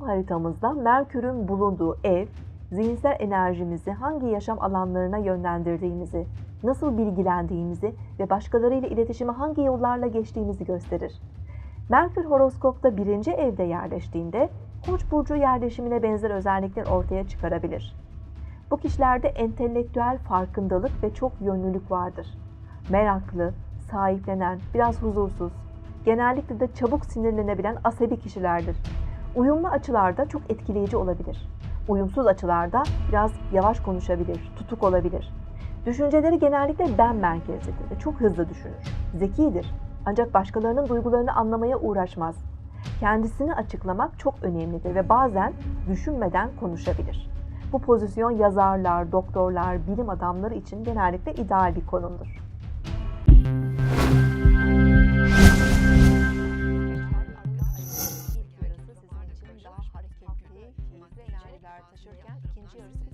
haritamızda Merkür'ün bulunduğu ev, zihinsel enerjimizi hangi yaşam alanlarına yönlendirdiğimizi, nasıl bilgilendiğimizi ve başkalarıyla iletişime hangi yollarla geçtiğimizi gösterir. Merkür horoskopta birinci evde yerleştiğinde Koç burcu yerleşimine benzer özellikler ortaya çıkarabilir. Bu kişilerde entelektüel farkındalık ve çok yönlülük vardır. Meraklı, sahiplenen, biraz huzursuz, genellikle de çabuk sinirlenebilen asabi kişilerdir. Uyumlu açılarda çok etkileyici olabilir. Uyumsuz açılarda biraz yavaş konuşabilir, tutuk olabilir. Düşünceleri genellikle ben merkezlidir ve çok hızlı düşünür. Zekidir ancak başkalarının duygularını anlamaya uğraşmaz. Kendisini açıklamak çok önemlidir ve bazen düşünmeden konuşabilir. Bu pozisyon yazarlar, doktorlar, bilim adamları için genellikle ideal bir konumdur. Hareketli, keyifli enerjiler taşırken ikinci yarısı